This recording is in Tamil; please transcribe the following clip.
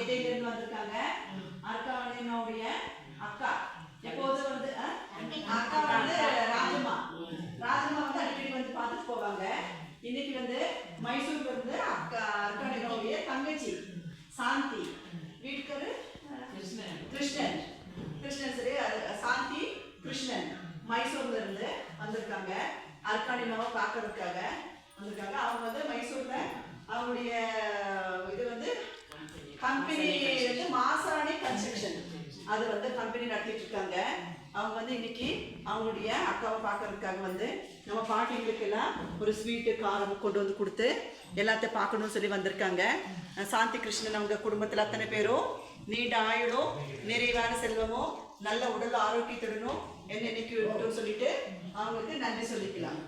அர்க்காணிமா இருந்து வந்திருக்காங்க அர்க்காணிமாவுடைய அக்கா. எப்போதும் வந்து அக்கா வந்து ராஜம்மா. ராஜம்மா வந்து அடிக்கடி வந்து பார்த்துட்டு போவாங்க. இன்னைக்கு வந்து மைசூர்ல இருந்து அக்கா அர்க்காணிமாவுடைய தங்கச்சி சாந்தி. வீட்டுக்காரு கிருஷ்ணன் கிருஷ்ணன். கிருஷ்ணன் சரி அது சாந்தி கிருஷ்ணன். மைசூர்ல இருந்து வந்திருக்காங்க. அர்க்காணிமாவை பார்க்கறதுக்காக வந்திருக்காங்க. அவங்க வந்து மைசூர்ல அவங்களுடைய கம்பெனி வந்து மாசாணி கன்ஸ்ட்ரக்ஷன் அது வந்து கம்பெனி நடத்திட்டு இருக்காங்க அவங்க வந்து இன்னைக்கு அவங்களுடைய அக்காவை பார்க்கறதுக்காக வந்து நம்ம பாட்டிங்களுக்கு எல்லாம் ஒரு ஸ்வீட்டு காரம் கொண்டு வந்து கொடுத்து எல்லாத்தையும் பார்க்கணும்னு சொல்லி வந்திருக்காங்க. சாந்தி கிருஷ்ணன் அவங்க குடும்பத்தில் அத்தனை பேரும் நீண்ட ஆயுளும் நிறைவான செல்வமும் நல்ல உடல் ஆரோக்கியத்துடனும் என்ன இன்னைக்கு இருக்கட்டும்னு சொல்லிட்டு அவங்களுக்கு நன்றி சொல்லிக்கலாம்.